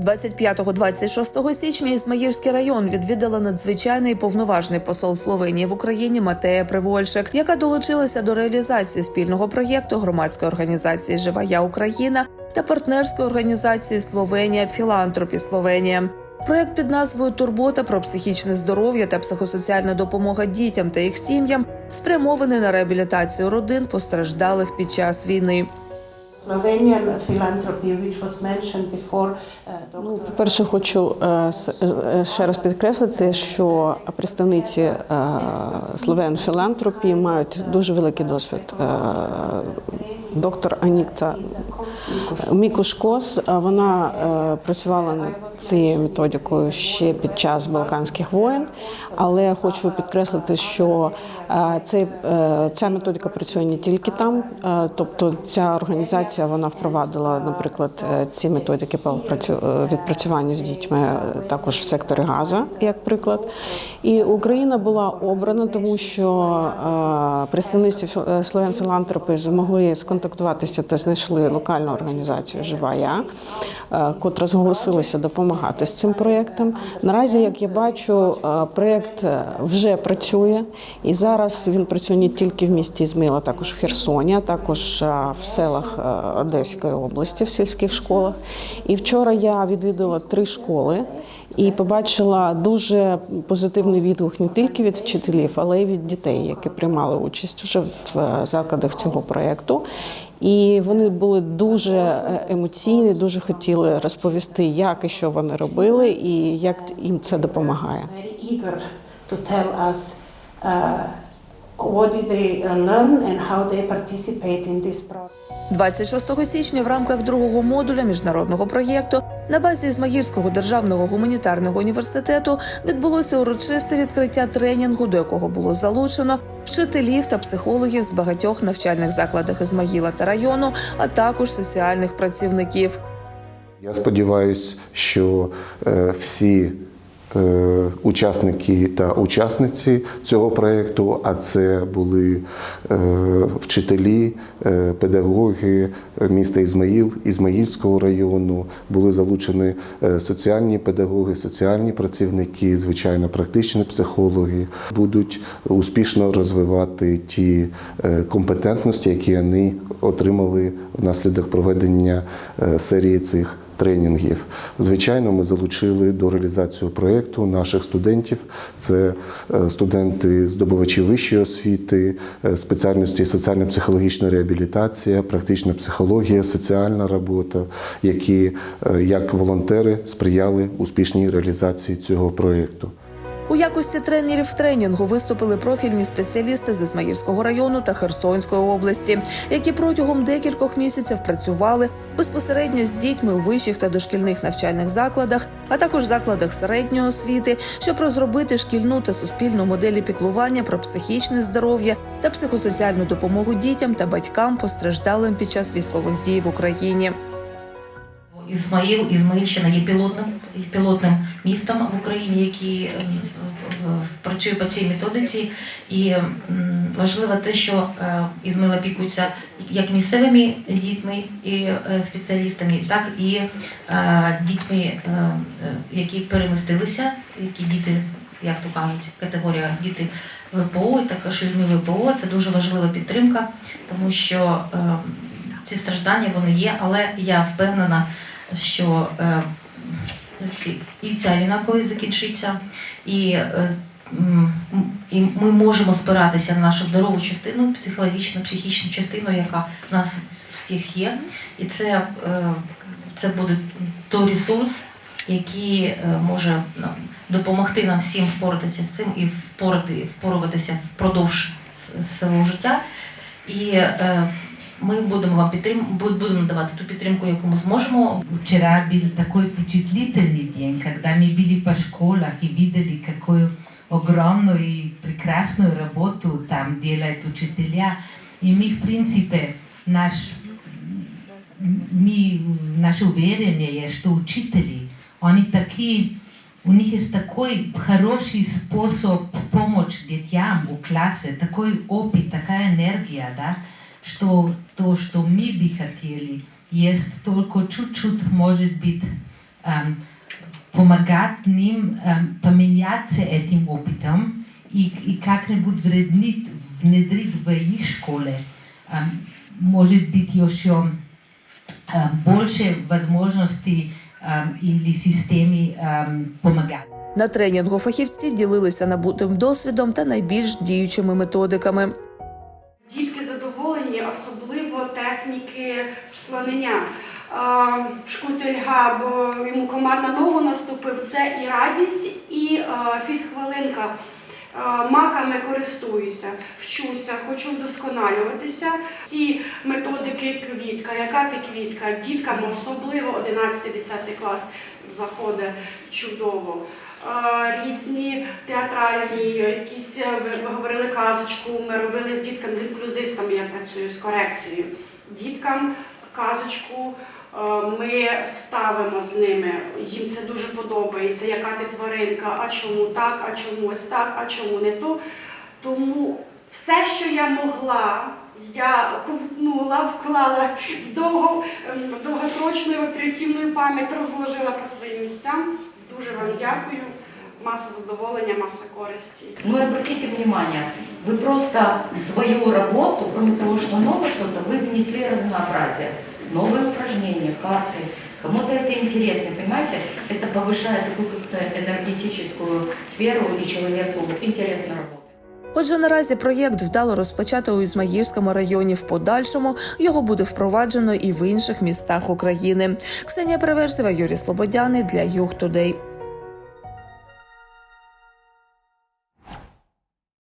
25-26 січня Ізмаїльський район відвідала надзвичайний повноважний посол Словенії в Україні Матея Привольшик, яка долучилася до реалізації спільного проєкту громадської організації Жива Я Україна та партнерської організації Словенія Філантропі Словенія. Проект під назвою Турбота про психічне здоров'я та психосоціальна допомога дітям та їх сім'ям спрямований на реабілітацію родин постраждалих під час війни. Ну, Dr. по-перше, хочу е, е, ще раз підкреслити, що представниці е, Словен філантропії мають дуже великий досвід. Доктор Аніта Мікушкос, вона е, працювала над цією методикою ще під час Балканських воєн, але хочу підкреслити, що е, цей, е, ця методика працює не тільки там, тобто ця організація вона впровадила, наприклад, ці методики по працю- відпрацюванню з дітьми також в секторі Газа, як приклад. І Україна була обрана, тому що представниці Словен філантропи змогли сконтактуватися та знайшли локальну організацію Жива Я, е, котра зголосилася допомагати з цим проєктом. Наразі, як я бачу, е, проєкт е, вже працює, і зараз він працює не тільки в місті Ізмаїл, а також в Херсоні, а також в селах Одеської області, в сільських школах. І вчора я відвідала три школи. І побачила дуже позитивний відгук не тільки від вчителів, але й від дітей, які приймали участь уже в е, закладах цього проєкту. І вони були дуже е, емоційні, дуже хотіли розповісти, як і що вони робили, і як їм це допомагає. to tell us uh, what did they learn and how they participate in this project. 26 січня в рамках другого модуля міжнародного проєкту на базі Ізмаїльського державного гуманітарного університету відбулося урочисте відкриття тренінгу, до якого було залучено вчителів та психологів з багатьох навчальних закладах Ізмаїла та району, а також соціальних працівників. Я сподіваюся, що е, всі учасники та учасниці цього проєкту, а це були е, вчителі, е, педагоги міста Ізмаїл, Ізмаїльського району, були залучені е, соціальні педагоги, соціальні працівники, звичайно, практичні психологи, будуть успішно розвивати ті е, компетентності, які вони отримали внаслідок проведення е, серії цих тренінгів. Звичайно, ми залучили до реалізації проєкту наших студентів. Це е, студенти здобувачі вищої освіти, е, спеціальності соціально-психологічна реабілітація, практична психологія, соціальна робота, які е, як волонтери сприяли успішній реалізації цього проєкту. У якості тренерів тренінгу виступили профільні спеціалісти з Ізмаїльського району та Херсонської області, які протягом декількох місяців працювали безпосередньо з дітьми у вищих та дошкільних навчальних закладах, а також закладах середньої освіти, щоб розробити шкільну та суспільну моделі піклування про психічне здоров'я та психосоціальну допомогу дітям та батькам, постраждалим під час військових дій в Україні. Ізмаїл, Ізмаїльщина є пілотним, пілотним містом в Україні, е, в- в- працює по цій методиці. І важливо те, що е, Ізмаїл опікується як місцевими дітьми і е, спеціалістами, так і е, дітьми, е, е, які перемістилися, які діти, як то кажуть, категорія діти ВПО, і також людьми ВПО. Це дуже важлива підтримка, тому що е, ці страждання вони є, але я впевнена, що ці- і ця війна коли закінчиться, і, е, і ми можемо спиратися на нашу здорову частину, психологічну, психічну частину, яка в нас всіх є. І це, е, це буде той ресурс, який е, може допомогти нам всім впоратися з цим і впорати, впоруватися впродовж свого життя. І ми будемо вам підтрим... буд- будемо надавати ту підтримку, яку ми зможемо. Вчера был такой впечатлительный день, когда мы били по школах и видели, какую огромную и прекрасную работу там делают учителя. И мы, в принципе, наш, мы, наше уверение, что учители, они такие, у них есть такой хороший способ помочь детям в классе, такой опыт, такая энергия, да, что то, что мы бы хотели, есть только чуть-чуть, может быть, эм, помогать им эм, поменяться этим опытом и, и как-нибудь внедрить, внедрить в их школе. Эм, может быть, еще эм, больше возможностей эм, или системе эм, помогать. На тренінгу фахівці ділилися набутим досвідом та найбільш діючими методиками. Слонення. Шкутельга, бо йому комар на ногу наступив. Це і радість, і фізхвилинка. Маками користуюся, вчуся, хочу вдосконалюватися. Ці методики квітка, яка ти квітка, діткам особливо 11-10 клас заходить чудово. Різні театральні, якісь е, ви говорили казочку. Ми робили з дітками, з інклюзистами. Я працюю з корекцією. Діткам казочку е, ми ставимо з ними. Їм це дуже подобається. Яка ти тваринка? А чому так? А чому ось так? А чому не то? Тому все, що я могла, я ковтнула, вклала в, довго, ем, в довгосрочну оперативну пам'ять, розложила по своїм місцям. Дуже вам дякую. Маса задоволення, маса користі. Но Ну обратите внимание, вы просто в свою работу, кроме того, что новое что-то, вы внесли разнообразие. Новые упражнения, карты. Кому-то это интересно, понимаете? Это повышает такую как-то энергетическую сферу, и человеку интересно работать. Отже, наразі проєкт вдало розпочато у Ізмаїльському районі. В подальшому його буде впроваджено і в інших містах України. Ксенія Переверзева, Юрій Слободяний для Юг Тудей.